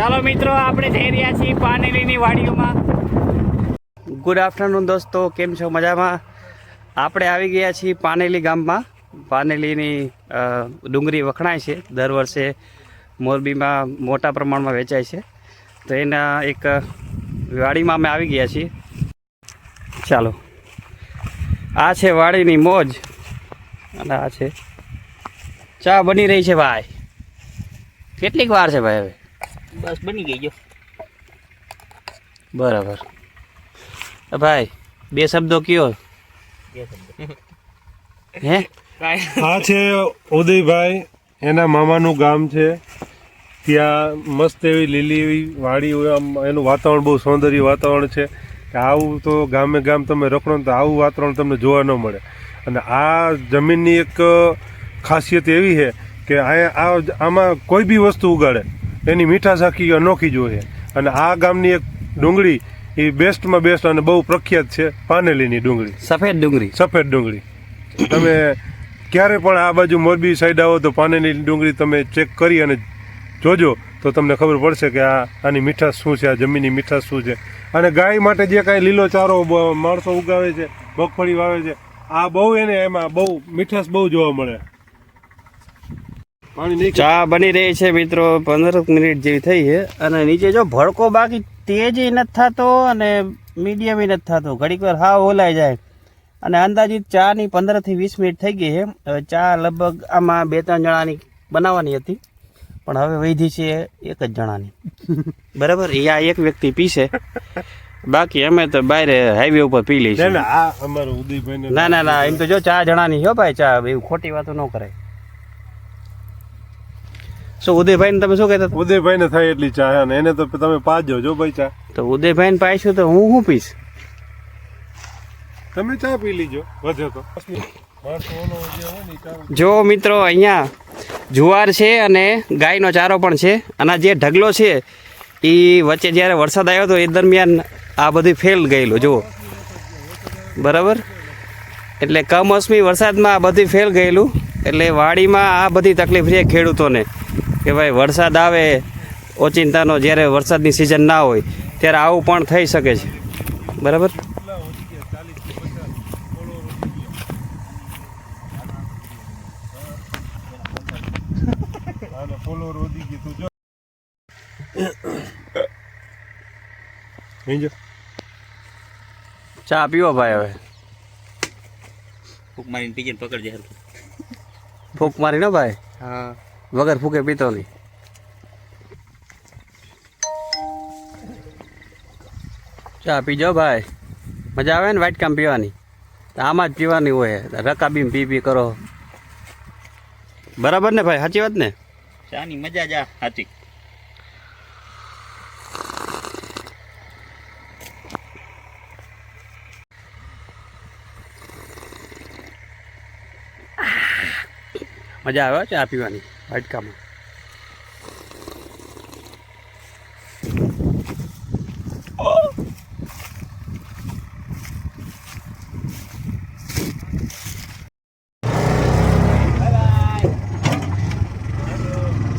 ચાલો મિત્રો, આપણે જઈ રહ્યા છીએ પાનેલીની વાડીઓમાં. ગુડ આફ્ટરનૂન દોસ્તો, કેમ છો? મજામાં? આપણે આવી ગયા છીએ પાનેલી ગામમાં. પાનેલીની ડુંગળી વખણાય છે. દર વર્ષે મોરબીમાં મોટા પ્રમાણમાં વેચાય છે. તો એના એક વાડીમાં અમે આવી ગયા છીએ. ચાલો. આ છે વાડીની મોજ. અને આ છે. ચા બની રહી છે ભાઈ. કેટલીક વાર છે ભાઈ હવે? બસ બની ગઈ જો. બરાબર. ભાઈ બે શબ્દો કયો? હે? આ છે ઉદયભાઈ એના મામાનું ગામ છે. ત્યાં મસ્ત એવી લીલી એવી વાડી આમ એનું વાતાવરણ બહુ સૌંદર્ય વાતાવરણ છે. કે આવું તો ગામે ગામ તમે રખડો તો આવું વાતાવરણ તમને જોવા ન મળે. અને આ જમીનની એક ખાસિયત એવી છે કે આ આમાં કોઈ બી વસ્તુ ઉગાડે. એની મીઠાશ આખી અનોખી જોઈએ અને આ ગામની એક ડુંગળી એ બેસ્ટમાં બેસ્ટ અને બહુ પ્રખ્યાત છે પાનેલીની ડુંગળી. સફેદ ડુંગળી. સફેદ ડુંગળી. તમે ક્યારે પણ આ બાજુ મોરબી સાઈડ આવો તો પાનેલી ડુંગળી તમે ચેક કરી અને જોજો તો તમને ખબર પડશે કે આ આની મીઠાશ શું છે આ જમીનની મીઠાશ શું છે. અને ગાય માટે જે કાંઈ લીલો ચારો માણસો ઉગાવે છે મગફળી વાવે છે આ બહુ એને એમાં બહુ મીઠાશ બહુ જોવા મળે. ચા બની રહી છે મિત્રો પંદર મિનિટ જેવી થઈ છે. અને નીચે જો ભડકો બાકી તેજ નથી થતો અને મીડિયમ નથી થતો. ઘડીક વાર હાવ ઓલાઈ જાય. અને અંદાજિત ચાની પંદરથી વીસ મિનિટ થઈ ગઈ છે. હવે ચા લગભગ આમાં બે ત્રણ જણાની બનાવવાની હતી. પણ હવે વૈધી છે એક જ જણાની. બરાબર? એ આ એક વ્યક્તિ પીશે. બાકી અમે તો બહાર હાઈવે ઉપર પી લઈશું. ના આ અમારું ના ના ના એમ તો જો ચા જણાની હો ભાઈ ચા એવું ખોટી વાતો ન કરાય. શું ઉદયભાઈને તમે શું કહેતા હતા? ઉદયભાઈ ને થાય એટલી ચા અને એને તો તમે પાજો જો ભાઈ ચા. તો ઉદયભાઈને પાઈશું તો હું શું પીશ? તમે ચા પી લીજો વધે તો. ને જો મિત્રો અહીંયા જુવાર છે અને ગાયનો ચારો પણ છે અને જે ઢગલો છે એ વચ્ચે જ્યારે વરસાદ આવ્યો હતો એ દરમિયાન આ બધું ફેલ ગયેલું જુઓ. બરાબર? એટલે કમોસમી વરસાદમાં આ બધું ફેલ ગયેલું. એટલે વાડીમાં આ બધી તકલીફ છે ખેડૂતોને, કે ભાઈ વરસાદ આવે, ઓચિંતાનો જ્યારે વરસાદની સિઝન ના હોય, ત્યારે આવું પણ થઈ શકે છે. બરાબર? ચા પીવો ભાઈ હવે. પકડજે ફૂંક મારી ને ભાઈ? હા. વગર ફૂકે પીતો નહીં ચા પીજો ભાઈ. મજા આવે ને વાટકામ પીવાની? આમાં જ પીવાની હોય. રકાબીમ પી પી કરો. બરાબર ને ભાઈ? સાચી વાત ને? ચાની મજા જ આ મજા આવે ચા પીવાની વાટકામાં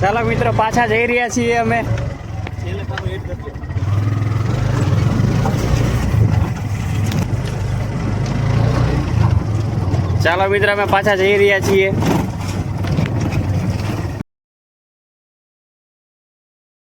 ચાલો મિત્રો, પાછા જઈ રહ્યા છીએ અમે. ચાલો મિત્રો, અમે પાછા જઈ રહ્યા છીએ.